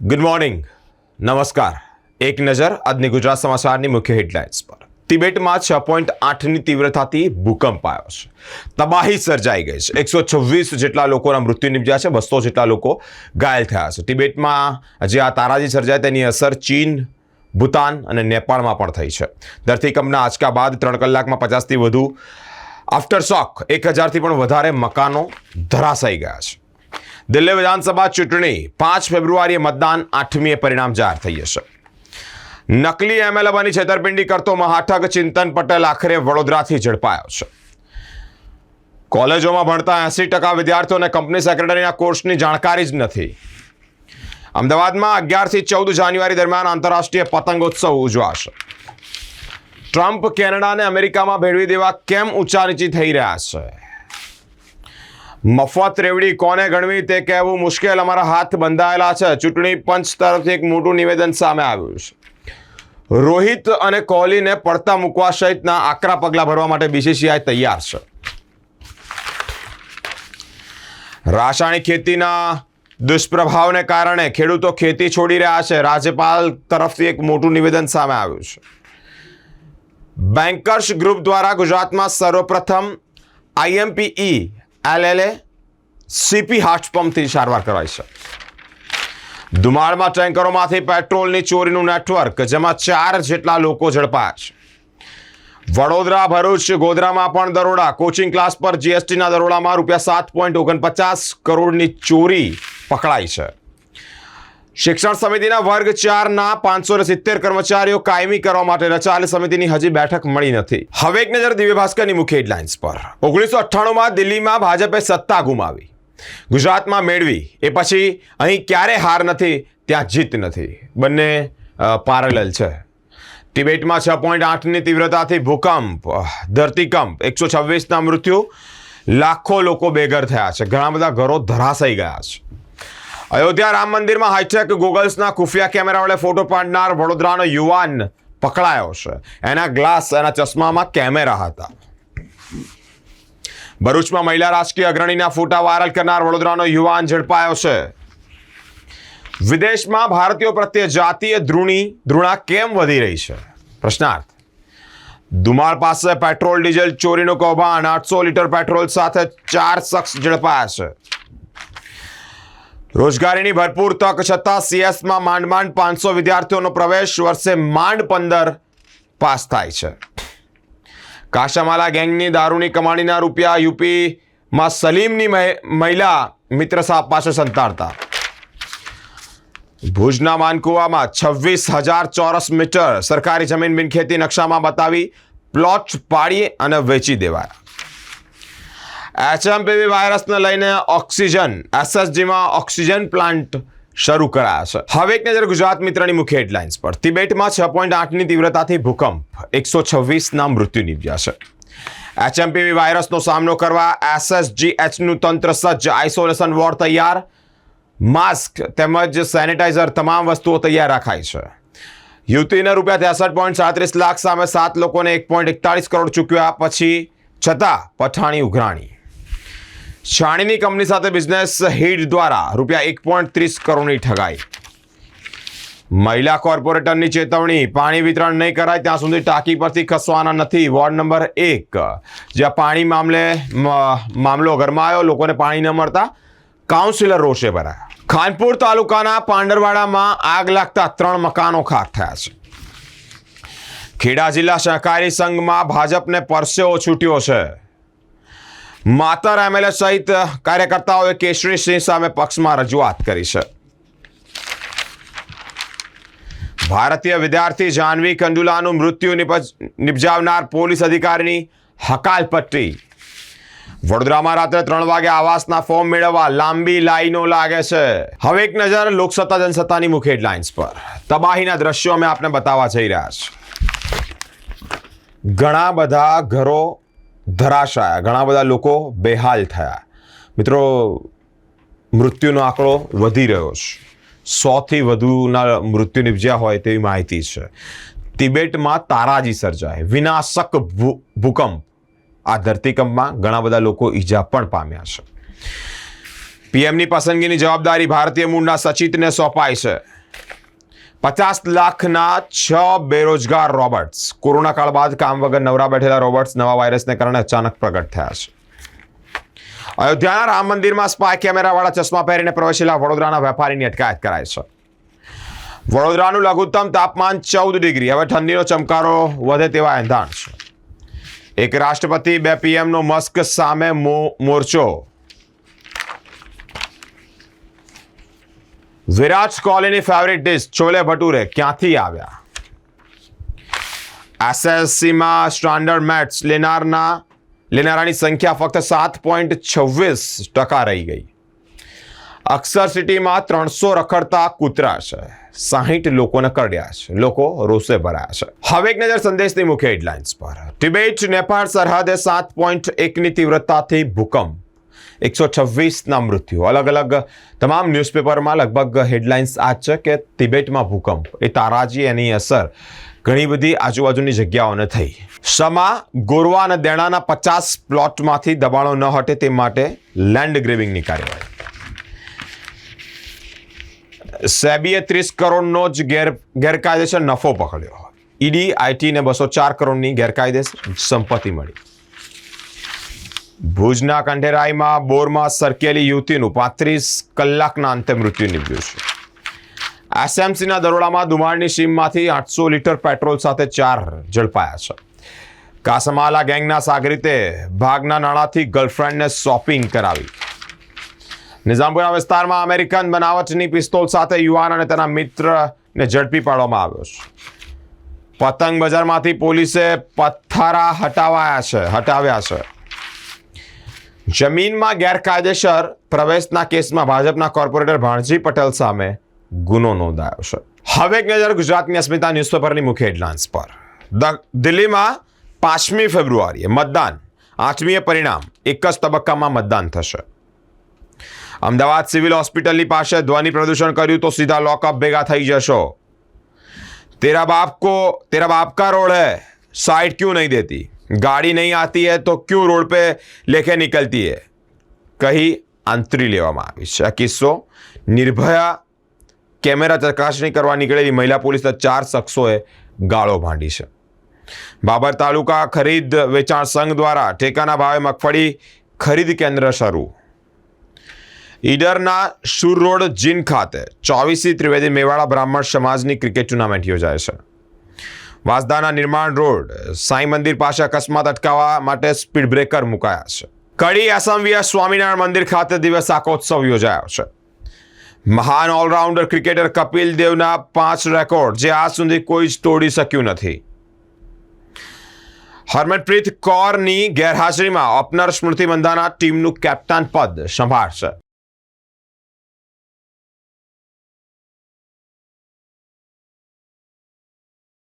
Good morning નમસ્કાર એક નજર આજની ગુજરાત સમાચારની મુખ્ય હેડલાઇન્સ પર તિબેટમાં છ પોઈન્ટ આઠની તીવ્રતાથી ભૂકંપ આવ્યો છે. તબાહી સર્જાઈ ગઈ છે. એકસો છવ્વીસ જેટલા લોકોના મૃત્યુ નિપજ્યા છે. બસો જેટલા લોકો ઘાયલ થયા છે. તિબેટમાં જે આ તારાજી સર્જાય તેની અસર ચીન, ભૂતાન અને નેપાળમાં પણ થઈ છે. ધરતીકંપના આંચકા બાદ ત્રણ કલાકમાં પચાસથી વધુ આફ્ટર શોક એક હજારથી પણ વધારે મકાનો ધરાશાઈ ગયા છે. દિલ્હી વિધાનસભા ચૂંટણી પાંચ ફેબ્રુઆરીએ મતદાન આઠમીએ પરિણામ જાહેર થઈ જશે. નકલી એમએલએ બની છેતરપિંડી કરતો મહાઠગ ચિંતન પટેલ આખરે વડોદરાથી ઝડપાયો છે. કોલેજોમાં ભણતા એંસી ટકા વિદ્યાર્થીઓને કંપની સેક્રેટરીના કોર્સની જાણકારી જ નથી. અમદાવાદમાં અગિયારથી ચૌદ જાન્યુઆરી દરમિયાન આંતરરાષ્ટ્રીય પતંગોત્સવ ઉજવાશે. ટ્રમ્પ કેનેડાને અમેરિકામાં ભેળવી દેવા કેમ ઊંચા નીચી થઈ રહ્યા છે? મફત રેવડી કોને ગણવી તે કહેવું મુશ્કેલ. અમારા હાથ બંધાયેલા છે. ચૂંટણી પંચ તરફથી એક મોટું નિવેદન સામે આવ્યું છે. રોહિત અને કોહલીને પડતા મૂકવા સહિતના આકરા પગલાં ભરવા માટે બીસીસીઆઈ તૈયાર છે. રાસાયણિક ખેતીના દુષ્પ્રભાવને કારણે ખેડૂતો ખેતી છોડી રહ્યા છે. રાજ્યપાલ તરફથી એક મોટું નિવેદન સામે આવ્યું છે. બેન્કર્સ ગ્રુપ દ્વારા ગુજરાતમાં સર્વપ્રથમ આઈએમપીઈ એલએલએ સીપી હાર્ટપંપથી સારવાર કરાઈ છે. ધુમાળમાં ટેન્કરોમાંથી પેટ્રોલની ચોરીનું નેટવર્ક, જેમાં ચાર જેટલા લોકો ઝડપાયા છે. વડોદરા, ભરૂચ, ગોધરામાં પણ દરોડા. કોચિંગ ક્લાસ પર જીએસટીના દરોડામાં રૂપિયા સાત પોઈન્ટ ઓગણપચાસ કરોડની ચોરી પકડાઈ છે. શિક્ષણ સમિતિના વર્ગ ચારના પાંચસો સિત્તેર કર્મચારીઓ કાયમી કરવા માટે રચાયેલી સમિતિની હજી બેઠક મળી નથી. હવે એક નજર દિવ્ય ભાસ્કરની મુખ્ય હેડલાઇન્સ પર. ઓગણીસો અઠ્ઠાણુંમાં દિલ્હીમાં ભાજપે સત્તા ગુમાવી. ગુજરાતમાં મેળવી. એ પછી અહીં ક્યારે હાર નથી? ત્યાં જીત નથી. બંને પારેલલ છે. તિબેટમાં છ પોઈન્ટ આઠની તીવ્રતાથી ભૂકંપ ધરતીકંપ. એકસો છવ્વીસના મૃત્યુ. લાખો લોકો બેઘર થયા છે. ઘણા બધા ઘરો ધરાશાઈ ગયા છે. અયોધ્યા રામ મંદિરમાં હાઈટેક ગોગલ્સના ખુફિયા કેમેરા વડે ફોટો પાડનાર વડોદરાનો યુવાન પકડાયો છે. એના ગ્લાસ, એના ચશ્મામાં કેમેરા હતા. ભરૂચમાં મહિલા રાજકીય અગ્રણીના ફોટા વાયરલ કરનાર વડોદરાનો યુવાન ઝડપાયો છે. વિદેશમાં ભારતીયો પ્રત્યે જાતીય ધૃણી ધૃણા કેમ વધી રહી છે? પ્રશ્નાર્થ. દુમાળ પાસે પેટ્રોલ, ડીઝલ ચોરીનું કૌભાંડ, આઠસો લીટર પેટ્રોલ સાથે ચાર શખ્સ ઝડપાયા છે. રોજગારીની ભરપૂર તક છતાં સીએસમાં માંડ માંડ પાંચસો વિદ્યાર્થીઓનો પ્રવેશ વર્ષે માંડ પંદર પાસ થાય છે. કાશામાલા ગેંગની દારૂની કમાણીના રૂપિયા યુપીમાં સલીમની મહિ- મહિલા મિત્ર સાપ પાસે સંતાડતા. ભુજના માનકુવામાં છવ્વીસ હજાર ચોરસ મીટર સરકારી જમીન બિનખેતી નકશામાં બતાવી પ્લોટ પાડી અને વેચી દેવાયા. એચએમપીવી વાયરસને લઈને ઓક્સિજન, એસએસજીમાં ઓક્સિજન પ્લાન્ટ શરૂ કરાયા છે. હવે એક નજર ગુજરાત મિત્રની મુખ્ય હેડલાઇન્સ પર. તિબેટમાં છ પોઈન્ટ આઠની તીવ્રતાથી ભૂકંપ, એકસો છવ્વીસના મૃત્યુ નીપજ્યા છે. એચએમપીવી વાયરસનો સામનો કરવા એસએસજીએચનું તંત્ર સજ્જ, આઇસોલેશન વોર્ડ તૈયાર, માસ્ક તેમજ સેનિટાઈઝર તમામ વસ્તુઓ તૈયાર રાખાય છે. યુવતીને રૂપિયા ત્રેસઠ પોઈન્ટ સાડત્રીસ લાખ સામે સાત લોકોને એક પોઈન્ટ એકતાળીસ કરોડ ચૂકવ્યા, પછી છતાં પઠાણી ઉઘરાણી. છાણીની કંપની સાથે બિઝનેસ હીડ દ્વારા રૂપિયા એક પોઈન્ટ ત્રીસ કરોડની ઠગાઈ. મહિલા કોર્પોરેટરની ચેતવણી, પાણી વિતરણ નહીં કરાય, ત્યાં સુધી ટાંકી પરથી ખસવાના નથી. વોર્ડ નંબર એક, જ્યાં પાણી મામલે મામલો ગરમાયો, લોકોને પાણી ન મળતા કાઉન્સિલર રોષે ભરાયા. ખાનપુર તાલુકાના પાંડરવાડામાં આગ લાગતા ત્રણ મકાનો ખાક થયા છે. ખેડા જિલ્લા સહકારી સંઘમાં ભાજપને પરસેવો છૂટ્યો છે. માતર એમએલએ સહિત કાર્યકર્તાઓએ કેશરી સિંહ સામે પક્ષમાં રજૂઆત કરી છે. ભારતીય વિદ્યાર્થી જાનવી કંડુલાનું મૃત્યુ નિપજાવનાર પોલીસ અધિકારીની હકાલપટ્ટી. વડોદરામાં રાત્રે ત્રણ વાગે આવાસના ફોર્મ મેળવવા લાંબી લાઈનો લાગે છે. હવે એક નજર લોકસત્તા જનસત્તાની મુખ્ય હેડલાઇન્સ પર. તબાહીના દ્રશ્યો અમે આપને બતાવવા જઈ રહ્યા છે ઘણા બધા ઘરો ધરાશાયા. ઘણા બધા લોકો બેહાલ થયા. મિત્રો, મૃત્યુનો આંકડો વધી રહ્યો છે. સોથી વધુના મૃત્યુ નિપજ્યા હોય તેવી માહિતી છે. તિબેટમાં તારાજી સર્જાય વિનાશક ભૂકંપ આ ધરતીકંપમાં ઘણા બધા લોકો ઈજા પણ પામ્યા છે. પીએમની પસંદગીની જવાબદારી ભારતીય મૂળના સચિતને સોંપાઈ છે. પચાસ લાખના છ બેરોજગાર રોબર્ટ્સ. કોરોના કાળ બાદ કામ વગર નવરા બેઠેલા રોબોટ્સ નવા વાયરસને કારણે અચાનક પ્રગટ થયા છે. અયોધ્યાના રામ મંદિરમાં સ્પાય કેમેરાવાળા ચશ્મા પહેરીને પ્રવેશેલા વડોદરાના વેપારીની અટકાયત કરાઈ છે. વડોદરાનું લઘુત્તમ તાપમાન ચૌદ ડિગ્રી. હવે ઠંડીનો ચમકારો વધે તેવા એંધાણ છે. એક રાષ્ટ્રપતિ બે પીએમનો મસ્ક સામે મોરચો વિરાટ કોહલીની ફેવરિટ ડિશ છોલે ભટુરે ક્યાંથી આવ્યા? એસએસસીમાં સ્ટાન્ડર્ડ મેટ્સ લેનારના લેનારાની સંખ્યા ફક્ત સાત પોઈન્ટ છવ્વીસ ટકા રહી ગઈ. અક્ષર સિટીમાં ત્રણસો રખડતા કૂતરા છે. સાહીઠ લોકોને કરડ્યા છે. લોકો રોષે ભરાયા છે. હવે એક નજર સંદેશની મુખ્ય હેડલાઇન્સ પર. ટિબેટ નેપાળ સરહદે સાત પોઈન્ટ એકની તીવ્રતાથી ભૂકંપ. એકસો છવ્વીસના મૃત્યુ. અલગ અલગ તમામ ન્યૂઝપેપરમાં લગભગ હેડલાઇન્સ આ છે કે તિબેટમાં ભૂકંપ. એ તારાજી એની અસર ઘણી બધી આજુબાજુની જગ્યાઓને થઈ. સમા, ગોરવા અને દેણાના પચાસ પ્લોટમાંથી દબાણો ન હટે તે માટે લેન્ડ ગ્રેવિંગની કાર્યવાહી. સેબીએ ત્રીસ કરોડનો જ ગેર, ગેરકાયદેસર નફો પકડ્યો. ઈડી આઈટીને બસો ચાર કરોડની ગેરકાયદેસર સંપત્તિ મળી. ભુજના કંઠેરાઈમાં બોરમાં સરકેલી યુવતીનું પાંત્રીસ કલાકના અંતે મૃત્યુ નીપજ્યું છે. એસએમસીના દરોડામાં દુમાળની સીમમાંથી આઠસો લીટર પેટ્રોલ સાથે ચાર ઝડપાયા છે. કાસમાલા ગેંગના સાગરીતે ભાગના નાણાંથી ગર્લફ્રેન્ડને શોપિંગ કરાવી. નિઝામપુરા વિસ્તારમાં અમેરિકન બનાવટની પિસ્તોલ સાથે યુવાન અને તેના મિત્રને ઝડપી પાડવામાં આવ્યો છે. પતંગ બજારમાંથી પોલીસે પથ્થારા હટાવાયા છે, હટાવ્યા છે. જમીનમાં ગેરકાયદેસર પ્રવેશના કેસમાં ભાજપના કોર્પોરેટર ભાણજી પટેલ સામે ગુનો નોંધાયો છે. હવે એક નજર ગુજરાતની અસ્મિતા ન્યૂઝપેપરની મુખ્ય હેડલાઇન્સ પર. દિલ્હીમાં પાંચમી ફેબ્રુઆરીએ મતદાન. આઠમીએ પરિણામ. એક જ તબક્કામાં મતદાન થશે. અમદાવાદ સિવિલ હોસ્પિટલની પાસે ધ્વનિ પ્રદૂષણ કર્યું તો સીધા લોકઅપ ભેગા થઈ જશો. તેરા બાપ કો તેરા બાપ કા રોડ હૈ સાઈડ ક્યું નહીં દેતી? गाड़ी नहीं आती है तो क्यों रोड पे लेके निकलती है કહી આંતરી લેવામાં આવી છે આ કિસ્સો નિર્ભયા કેમેરા ચકાસણી કરવા નીકળેલી મહિલા પોલીસના ચાર શખ્સોએ ગાળો ભાંડી છે બાબર તાલુકા ખરીદ વેચાણ સંઘ દ્વારા ટેકાના ભાવે મગફળી ખરીદ કેન્દ્ર શરૂ ઈડરના શુર રોડ જીન ખાતે ચોવીસી ત્રિવેદી મેવાડા બ્રાહ્મણ સમાજની ક્રિકેટ ટુર્નામેન્ટ યોજાય છે વાંસદાના નિર્માણ રોડ, સાંઈ મંદિર પાસે અકસ્માત અટકાવવા માટે સ્પીડ બ્રેકર મુકાયા છે. કડી આસામવીય સ્વામિનારાયણ મંદિર ખાતે દિવસ આકોત્સવ યોજાયો છે. મહાન ઓલરાઉન્ડર ક્રિકેટર કપિલ દેવના પાંચ રેકોર્ડ જે આજ સુધી કોઈ જ તોડી શક્યું નથી. હરમનપ્રીત કૌરની ગેરહાજરીમાં ઓપનર સ્મૃતિ મંદાના ટીમનું કેપ્ટન પદ સંભાળશે.